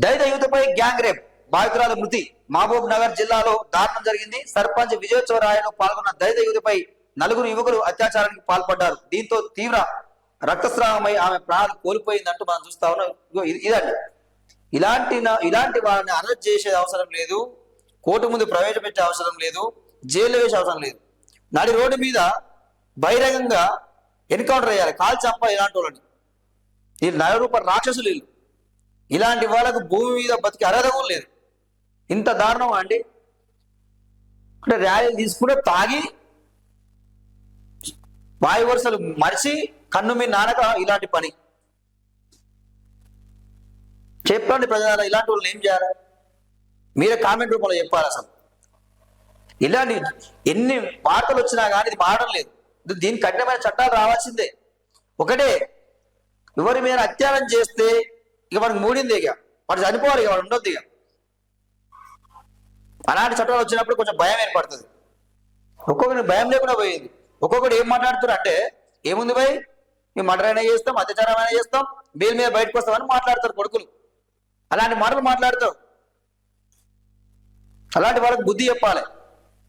దళిత యువతపై gang rape బాధితురాలు మృతి. మహబూబ్ నగర్ జిల్లాలో దారుణం జరిగింది. సర్పంచ్ విజయోత్సవరాయలో పాల్గొన్న దళిత యువతపై నలుగురు యువకులు అత్యాచారానికి పాల్పడ్డారు. దీంతో తీవ్ర రక్తస్రావమై ఆమె ప్రాణాలు కోల్పోయిందంటూ మనం చూస్తా ఉన్నాం. ఇగో ఇది- ఇదండి. ఇలాంటి ఇలాంటి వాళ్ళని అరెస్ట్ చేసే అవసరం లేదు. కోర్టు ముందు ప్రవేశపెట్టే అవసరం లేదు. జైల్లో వేసే అవసరం లేదు. నడి రోడ్డు మీద బహిరంగంగా ఎన్కౌంటర్ అయ్యాలి. కాల్ చంప ఇలాంటి వాళ్ళని. వీళ్ళు నరరూప రాక్షసులు వీళ్ళు. ఇలాంటి వాళ్ళకు భూమి మీద బతికి అర్హత కూడా లేదు. ఇంత దారుణం అండి. అంటే ర్యాలీలు తీసుకుంటే తాగి వాయు వరుసలు మరిచి కన్ను మీ నానక ఇలాంటి పని. చెప్పండి ప్రజల ఇలాంటి వాళ్ళని ఏం చేయాలి? మీరే కామెంట్ రూపంలో చెప్పాలి అసలు. ఇలాంటి ఎన్ని వార్తలు వచ్చినా కానీ ఇది మారడం లేదు. ఇది- దీనికి కఠినమైన చట్టాలు రావాల్సిందే. ఒకటే ఎవరి మీద అత్యాచారం చేస్తే ఇక మనకు మూడింది ఇక. వాడు చనిపోవాలి ఇక వాడు ఉండొద్దు ఇక. అలాంటి చట్టాలు వచ్చినప్పుడు కొంచెం భయం ఏర్పడుతుంది. ఒక్కొక్కరికి భయం లేకుండా పోయింది. ఒక్కొక్కడు ఏం మాట్లాడుతున్నారు అంటే ఏముంది భయ్? మేము మర్డర్ అయినా చేస్తాం అత్యాచారం అయినా చేస్తాం బెయిల్ మీద బయటకు వస్తామని మాట్లాడతారు కొడుకులు. అలాంటి మాటలు మాట్లాడతావు. అలాంటి వాళ్ళకి బుద్ధి చెప్పాలి.